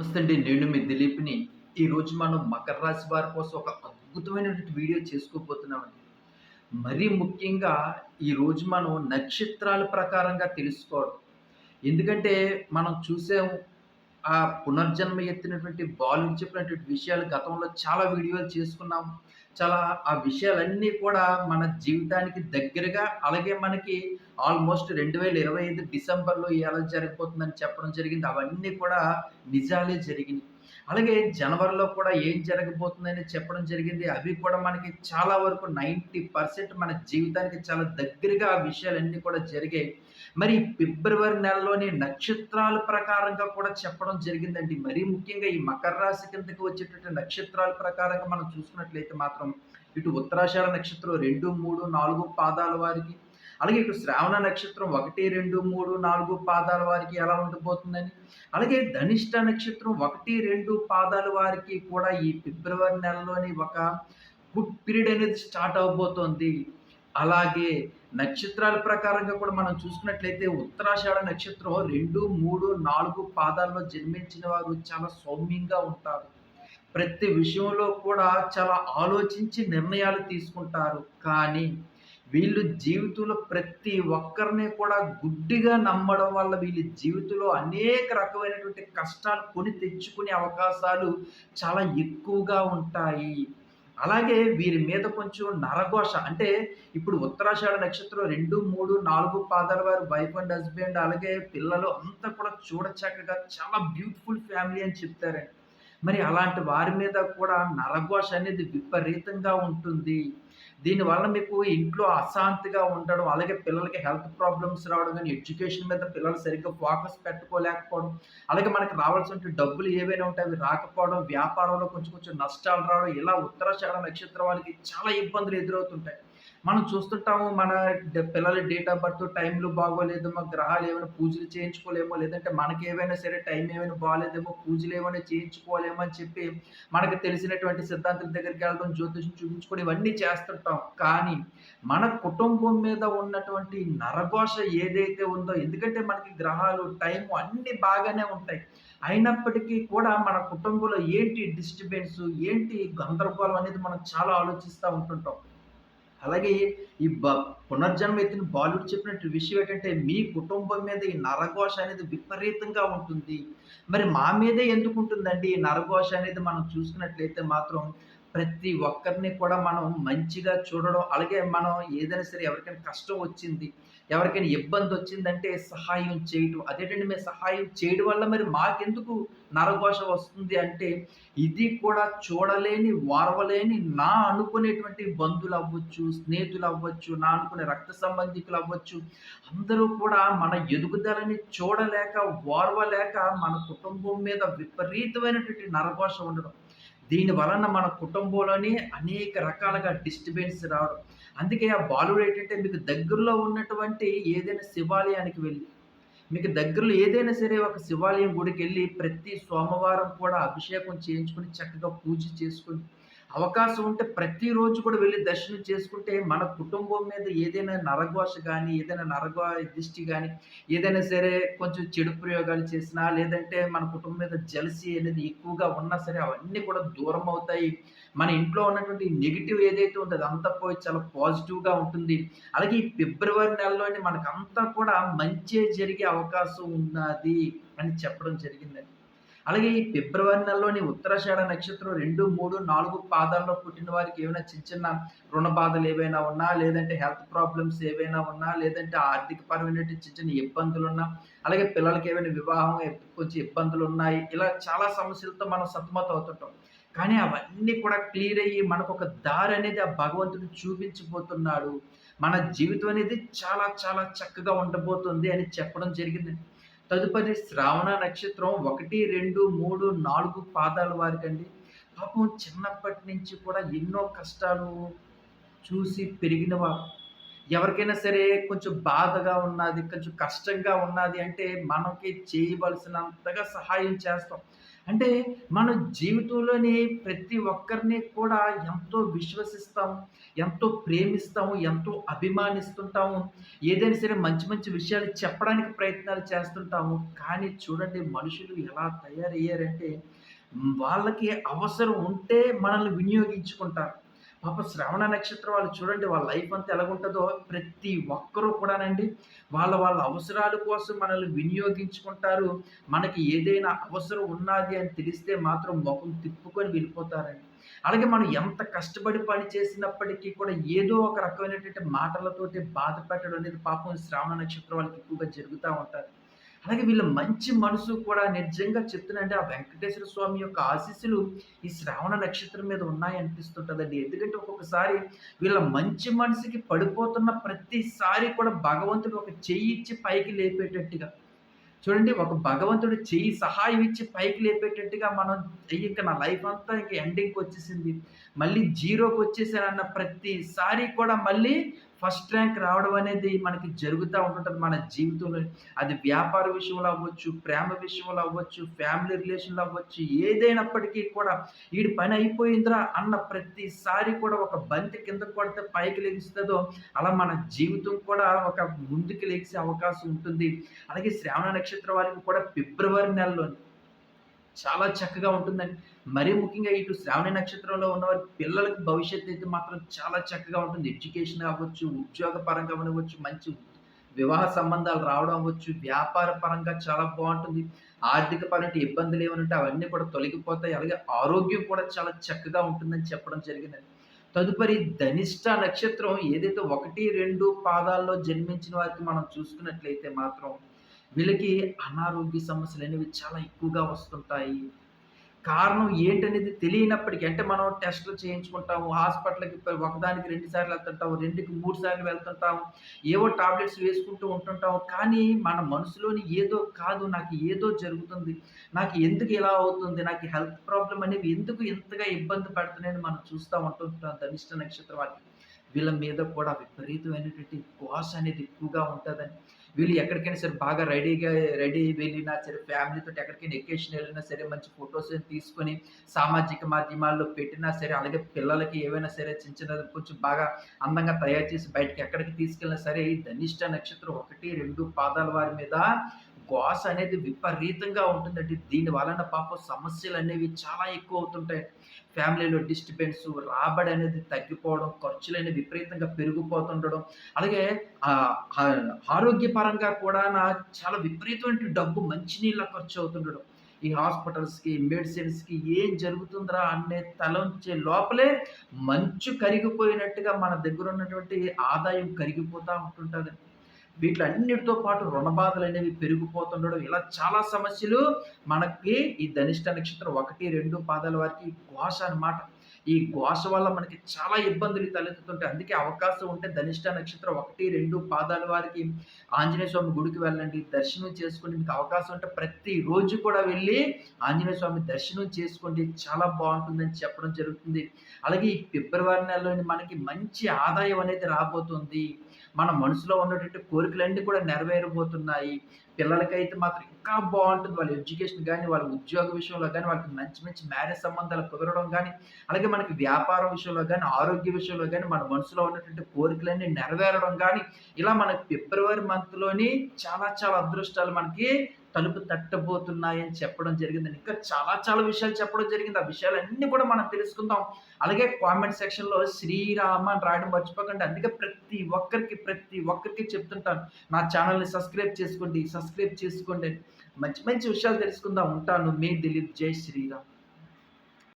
నమస్తే నేను మీ దిలీప్ని. ఈరోజు మనం మకర రాశి వారి కోసం ఒక అద్భుతమైనటువంటి వీడియో చేసుకోబోతున్నామండి. మరీ ముఖ్యంగా ఈరోజు మనం నక్షత్రాల ప్రకారంగా తెలుసుకోవడం. ఎందుకంటే మనం చూసాము ఆ పునర్జన్మ ఎత్తినటువంటి బాలు చెప్పినటువంటి విషయాలు గతంలో చాలా వీడియోలు చేసుకున్నాము చాలా ఆ విషయాలన్నీ కూడా మన జీవితానికి దగ్గరగా అలాగే మనకి ఆల్మోస్ట్ రెండు వేల ఇరవై ఐదు డిసెంబర్లో ఎలా జరగబోతుందని చెప్పడం జరిగింది. అవన్నీ కూడా నిజాలే జరిగినాయి. అలాగే జనవరిలో కూడా ఏం జరగబోతుందని చెప్పడం జరిగింది. అవి కూడా మనకి చాలా వరకు నైంటీ పర్సెంట్ మన జీవితానికి చాలా దగ్గరగా ఆ విషయాలన్నీ కూడా జరిగాయి. మరి ఫిబ్రవరి నెలలోని నక్షత్రాల ప్రకారంగా కూడా చెప్పడం జరిగిందండి. మరీ ముఖ్యంగా ఈ మకర రాశి కిందకి వచ్చేటటువంటి నక్షత్రాల ప్రకారంగా మనం చూసుకున్నట్లయితే మాత్రం ఇటు ఉత్తరాషాఢ నక్షత్రం రెండు మూడు నాలుగు పాదాల వారికి అలాగే ఇటు శ్రావణ నక్షత్రం ఒకటి రెండు మూడు నాలుగు పాదాల వారికి ఎలా ఉండబోతుందని అలాగే ధనిష్ట నక్షత్రం ఒకటి రెండు పాదాల వారికి కూడా ఈ ఫిబ్రవరి నెలలోని ఒక గుడ్ పీరియడ్ అనేది స్టార్ట్ అవబోతోంది. అలాగే నక్షత్రాల ప్రకారంగా కూడా మనం చూసుకున్నట్లయితే ఉత్తరాషాఢ నక్షత్రం రెండు మూడు నాలుగు పాదాల్లో జన్మించిన వారు చాలా సౌమ్యంగా ఉంటారు. ప్రతి విషయంలో కూడా చాలా ఆలోచించి నిర్ణయాలు తీసుకుంటారు. కానీ వీళ్ళు జీవితంలో ప్రతి ఒక్కరిని కూడా గుడ్డిగా నమ్మడం వల్ల వీళ్ళ జీవితంలో అనేక రకమైనటువంటి కష్టాలు కొని తెచ్చుకునే అవకాశాలు చాలా ఎక్కువగా ఉంటాయి. అలాగే వీరి మీద కొంచెం నరఘోష. అంటే ఇప్పుడు ఉత్తరాషాఢ నక్షత్రం రెండు మూడు నాలుగు పాదాల వారు వైఫ్ అండ్ హస్బెండ్ అలాగే పిల్లలు అంతా కూడా చూడచక్కగా చాలా బ్యూటిఫుల్ ఫ్యామిలీ అని చెప్తారండి. మరి అలాంటి వారి మీద కూడా నరఘోష అనేది విపరీతంగా ఉంటుంది. దీనివల్ల మీకు ఇంట్లో అశాంతిగా ఉండడం అలాగే పిల్లలకి హెల్త్ ప్రాబ్లమ్స్ రావడం కానీ ఎడ్యుకేషన్ మీద పిల్లలు సరిగ్గా ఫోకస్ పెట్టుకోలేకపోవడం అలాగే మనకి రావాల్సిన డబ్బులు ఏవైనా ఉంటాయి అవి రాకపోవడం వ్యాపారంలో కొంచెం కొంచెం నష్టాలు రావడం ఇలా ఉత్తరాషాఢ నక్షత్రం వాళ్ళకి చాలా ఇబ్బందులు ఎదురవుతుంటాయి. మనం చూస్తుంటాము మన పిల్లల డేట్ ఆఫ్ బర్త్ టైంలు బాగోలేదు మా గ్రహాలు ఏమైనా పూజలు చేయించుకోలేమో లేదంటే మనకి ఏమైనా సరే టైం ఏమైనా బాగోలేదేమో పూజలు ఏమైనా చేయించుకోలేమో అని చెప్పి మనకు తెలిసినటువంటి సిద్ధాంతుల దగ్గరికి వెళ్ళడం జ్యోతిషం చూపించుకొని ఇవన్నీ చేస్తుంటాం. కానీ మన కుటుంబం మీద ఉన్నటువంటి నరఘోష ఏదైతే ఉందో ఎందుకంటే మనకి గ్రహాలు టైం అన్నీ బాగానే ఉంటాయి. అయినప్పటికీ కూడా మన కుటుంబంలో ఏంటి డిస్టర్బెన్స్ ఏంటి గందరగోళం అనేది మనం చాలా ఆలోచిస్తూ ఉంటుంటాం. అలాగే ఈ బ పునర్జన్మ ఎత్తిన బాలుడు చెప్పినట్టు విషయం ఏంటంటే మీ కుటుంబం మీద ఈ నరఘోష అనేది విపరీతంగా ఉంటుంది. మరి మా మీదే ఎందుకు ఉంటుందండి ఈ నరఘోష అనేది మనం చూసుకున్నట్లయితే మాత్రం ప్రతి ఒక్కరిని కూడా మనం మంచిగా చూడడం అలాగే మనం ఏదైనా సరే ఎవరికైనా కష్టం వచ్చింది ఎవరికైనా ఇబ్బంది వచ్చిందంటే సహాయం చేయటం. అదేంటంటే మేము సహాయం చేయడం వల్ల మరి మాకెందుకు నరఘోష వస్తుంది అంటే ఇది కూడా చూడలేని వారవలేని నా అనుకునేటువంటి బంధువులు అవ్వచ్చు స్నేహితులు అవ్వచ్చు నా అనుకునే రక్త సంబంధికులు అవ్వచ్చు. అందరూ కూడా మన ఎదుగుదలని చూడలేక వారవలేక మన కుటుంబం మీద విపరీతమైనటువంటి నరఘోష ఉండడం. దీని వలన మన కుటుంబంలోని అనేక రకాలుగా డిస్టర్బెన్స్ రావడం. అందుకే ఆ బాలుడు ఏంటంటే మీకు దగ్గరలో ఉన్నటువంటి ఏదైనా శివాలయానికి వెళ్ళి మీకు దగ్గరలో ఏదైనా సరే ఒక శివాలయం గుడికి వెళ్ళి ప్రతి సోమవారం కూడా అభిషేకం చేయించుకొని చక్కగా పూజ చేసుకొని అవకాశం ఉంటే ప్రతిరోజు కూడా వెళ్ళి దర్శనం చేసుకుంటే మన కుటుంబం మీద ఏదైనా నరఘోష కానీ ఏదైనా నరగో దిష్టి కానీ ఏదైనా సరే కొంచెం చెడు ప్రయోగాలు చేసినా లేదంటే మన కుటుంబం మీద జలసి అనేది ఎక్కువగా ఉన్నా సరే అవన్నీ కూడా దూరం అవుతాయి. మన ఇంట్లో ఉన్నటువంటి నెగిటివ్ ఏదైతే ఉందో అదంతా పోయి చాలా పాజిటివ్గా ఉంటుంది. అలాగే ఈ ఫిబ్రవరి నెలలోనే మనకంతా కూడా మంచి జరిగే అవకాశం ఉన్నది అని చెప్పడం జరిగిందండి. అలాగే ఈ ఫిబ్రవరి నెలలోని ఉత్తరాషాఢ నక్షత్రం రెండు మూడు నాలుగు పాదాల్లో పుట్టిన వారికి ఏమైనా చిన్న చిన్న రుణ బాధలు ఏవైనా ఉన్నా లేదంటే హెల్త్ ప్రాబ్లమ్స్ ఏవైనా ఉన్నా లేదంటే ఆర్థిక పరమైన చిన్న చిన్న ఇబ్బందులు ఉన్నా అలాగే పిల్లలకి ఏమైనా వివాహం కొంచెం ఇబ్బందులు ఉన్నాయి ఇలా చాలా సమస్యలతో మనం సతమతం అవుతుంటాం. కానీ అవన్నీ కూడా క్లియర్ అయ్యి మనకు ఒక దారి అనేది ఆ భగవంతుడు చూపించబోతున్నాడు. మన జీవితం అనేది చాలా చాలా చక్కగా ఉండబోతుంది అని చెప్పడం జరిగింది తదుపరి శ్రావణ నక్షత్రం ఒకటి రెండు మూడు నాలుగు పాదాల వారికండి. పాపం చిన్నప్పటి నుంచి కూడా ఎన్నో కష్టాలు చూసి పెరిగిన వారు ఎవరికైనా సరే కొంచెం బాధగా ఉన్నది కొంచెం కష్టంగా ఉన్నది అంటే మనకి చేయవలసినంతగా సహాయం చేస్తాం. అంటే మన జీవితంలోని ప్రతి ఒక్కరిని కూడా ఎంతో విశ్వసిస్తాం, ఎంతో ప్రేమిస్తాము, ఎంతో అభిమానిస్తుంటాము. ఏదైనా సరే మంచి మంచి విషయాలు చెప్పడానికి ప్రయత్నాలు చేస్తుంటాము. కానీ చూడండి మనుషులు ఎలా తయారయ్యారంటే వాళ్ళకి అవసరం ఉంటే మనల్ని వినియోగించుకుంటారు. పాప శ్రవణ నక్షత్రం వాళ్ళు చూడండి వాళ్ళ లైఫ్ అంతా ఎలాగుంటుందో ప్రతి ఒక్కరూ కూడానండి వాళ్ళ వాళ్ళ అవసరాల కోసం మనల్ని వినియోగించుకుంటారు. మనకి ఏదైనా అవసరం ఉన్నాది అని తెలిస్తే మాత్రం మొఖం తిప్పుకొని వెళ్ళిపోతారండి. అలాగే మనం ఎంత కష్టపడి పని చేసినప్పటికీ కూడా ఏదో ఒక రకమైనటువంటి మాటలతోటి బాధ పెట్టడం అనేది పాపం శ్రావణ నక్షత్రం వాళ్ళకి ఎక్కువగా జరుగుతూ ఉంటారు అలాగే వీళ్ళ మంచి మనసు కూడా నిజంగా చెప్తున్నానండి ఆ వెంకటేశ్వర స్వామి యొక్క ఆశీస్సులు ఈ శ్రావణ నక్షత్రం మీద ఉన్నాయనిపిస్తుంటుందండి ఎందుకంటే ఒక్కొక్కసారి వీళ్ళ మంచి మనసుకి పడిపోతున్న ప్రతిసారి కూడా భగవంతుడు ఒక చెయ్యి ఇచ్చి పైకి లేపేటట్టుగా చూడండి ఒక భగవంతుడు చెయ్యి సహాయం ఇచ్చి పైకి లేపేటట్టుగా మనం ఇంక నా లైఫ్ అంతా ఇంక ఎండింగ్‌కొచ్చేసింది. మళ్ళీ జీరోకి వచ్చేసానన్న ప్రతిసారి కూడా మళ్ళీ ఫస్ట్ ర్యాంక్ రావడం అనేది మనకి జరుగుతూ ఉంటుంది మన జీవితంలో. అది వ్యాపార విషయంలో అవ్వచ్చు, ప్రేమ విషయంలో అవ్వచ్చు, ఫ్యామిలీ రిలేషన్‌లో అవ్వచ్చు, ఏదైనప్పటికీ కూడా వీడి పని అయిపోయిందిరా అన్న ప్రతిసారి కూడా ఒక బంతి కింద పడితే పైకి లెగుస్తదో, అలా మన జీవితం కూడా ఒక ముందుకు లెగిసే అవకాశం ఉంటుంది. అలాగే శ్రావణ నక్షత్రం వారికి కూడా ఫిబ్రవరి నెలలో చాలా చక్కగా ఉంటుందండి. మరీ ముఖ్యంగా ఇటు శ్రావణి నక్షత్రంలో ఉన్నవారి పిల్లలకి భవిష్యత్తు అయితే మాత్రం చాలా చక్కగా ఉంటుంది. ఎడ్యుకేషన్ అవ్వచ్చు, ఉద్యోగ పరంగా ఉండవచ్చు మంచి వివాహ సంబంధాలు రావడం అవ్వచ్చు, వ్యాపార పరంగా చాలా బాగుంటుంది ఆర్థిక పరమైన ఇబ్బందులు ఏమైనా అవన్నీ కూడా తొలగిపోతాయి. అలాగే ఆరోగ్యం కూడా చాలా చక్కగా ఉంటుందని చెప్పడం జరిగిందండి. తదుపరి ధనిష్ట నక్షత్రం ఏదైతే 1, 2 పాదాల్లో జన్మించిన వారికి మనం చూసుకున్నట్లయితే మాత్రం వీళ్ళకి అనారోగ్య సమస్యలు అనేవి చాలా ఎక్కువగా వస్తుంటాయి. కారణం ఏంటనేది తెలియనప్పటికీ అంటే మనం టెస్ట్‌లు చేయించుకుంటాము. హాస్పిటల్‌కి ఒకదానికి రెండు సార్లు వెళ్తుంటాం. 2కి 3 సార్లు వెళ్తుంటాము ఏవో టాబ్లెట్స్ వేసుకుంటూ ఉంటుంటాము కానీ మన మనసులోని ఏదో కాదు నాకు ఏదో జరుగుతుంది. నాకు ఎందుకు ఇలా అవుతుంది? నాకు హెల్త్ ప్రాబ్లం అనేవి ఎందుకు ఇంతగా ఇబ్బంది పడుతున్నాయని మనం చూస్తూ ఉంటుంటాం ధనిష్ట నక్షత్రం వాళ్ళకి. వీళ్ళ మీద కూడా విపరీతమైనటువంటి ధ్యాస అనేది ఎక్కువగా ఉంటుందని వీళ్ళు ఎక్కడికైనా సరే బాగా రెడీగా రెడీ వెళ్ళినా సరే ఫ్యామిలీతో ఎక్కడికైనా ఎక్కేషన్ వెళ్ళినా సరే మంచి ఫొటోస్ తీసుకొని సామాజిక మాధ్యమాల్లో పెట్టినా సరే అలాగే పిల్లలకి ఏవైనా సరే చిన్న చిన్న కొంచెం బాగా అందంగా తయారు చేసి బయటకి ఎక్కడికి తీసుకెళ్ళినా సరే ఈ ధనిష్ట నక్షత్రం 1, 2 పాదాల వారి మీద గోస అనేది విపరీతంగా ఉంటుందండి. దీని వలన పాపం సమస్యలనేవి చాలా ఎక్కువ అవుతుంటాయి. ఫ్యామిలీలో డిస్టర్బెన్స్, రాబడి అనేది తగ్గిపోవడం, ఖర్చులు అనేది విపరీతంగా పెరిగిపోతుండడం, అలాగే ఆరోగ్యపరంగా కూడా నా చాలా విపరీతమైన డబ్బు మంచినీళ్ళ ఖర్చు అవుతుండడం. ఈ హాస్పిటల్స్‌కి, మెడిసిన్స్‌కి ఏం జరుగుతుందిరా అనే తలంచే లోపలే మంచు కరిగిపోయినట్టుగా మన దగ్గర ఉన్నటువంటి ఆదాయం కరిగిపోతూ ఉంటుంటుంది వీటిలో వీటిలన్నిటితో పాటు రుణ బాధలనేవి పెరిగిపోతుండడం ఇలా చాలా సమస్యలు మనకి ఈ ధనిష్ట నక్షత్రం 1, 2 పాదాల వారికి ఘోష అనమాట. ఈ ఘోష వల్ల మనకి చాలా ఇబ్బందులు తలెత్తుతుంటాయి. అందుకే అవకాశం ఉంటే ధనిష్ట నక్షత్రం 1, 2 పాదాల వారికి ఆంజనేయ స్వామి గుడికి వెళ్ళండి. దర్శనం చేసుకోండి. మీకు అవకాశం ఉంటే ప్రతిరోజు కూడా వెళ్ళి ఆంజనేయ స్వామి దర్శనం చేసుకోండి. చాలా బాగుంటుందని చెప్పడం జరుగుతుంది. అలాగే ఈ ఫిబ్రవరి నెలలోని మనకి మంచి ఆదాయం అనేది రాబోతుంది. మన మనసులో ఉన్నటువంటి కోరికలన్నీ కూడా నెరవేరబోతున్నాయి. పిల్లలకైతే మాత్రం ఇంకా బాగుంటుంది వాళ్ళ ఎడ్యుకేషన్ కానీ వాళ్ళ ఉద్యోగ విషయంలో కానీ వాళ్ళకి మంచి మంచి మ్యారేజ్ సంబంధాలు కుదరడం కానీ అలాగే మనకి వ్యాపార విషయంలో కానీ ఆరోగ్య విషయంలో కానీ మన మనసులో ఉన్నటువంటి కోరికలన్నీ నెరవేరడం కానీ ఇలా మనకి ఫిబ్రవరి మంత్‌లోని చాలా చాలా అదృష్టాలు మనకి తలుపు తట్టబోతున్నాయని చెప్పడం జరిగింది ఇంకా చాలా చాలా విషయాలు చెప్పడం జరిగింది. ఆ విషయాలన్నీ కూడా మనం తెలుసుకుందాం. అలాగే కామెంట్ సెక్షన్‌లో శ్రీరామ అని రాయడం మర్చిపోకండి. అందుకే ప్రతి ఒక్కరికి, ప్రతి ఒక్కరికి చెప్తుంటాను. నా ఛానల్ని సబ్స్క్రైబ్ చేసుకోండి. సబ్స్క్రైబ్ చేసుకోండి. మంచి మంచి విషయాలు తెలుసుకుందాం. ఉంటాను. మే దిలీప్. జై శ్రీరామ్.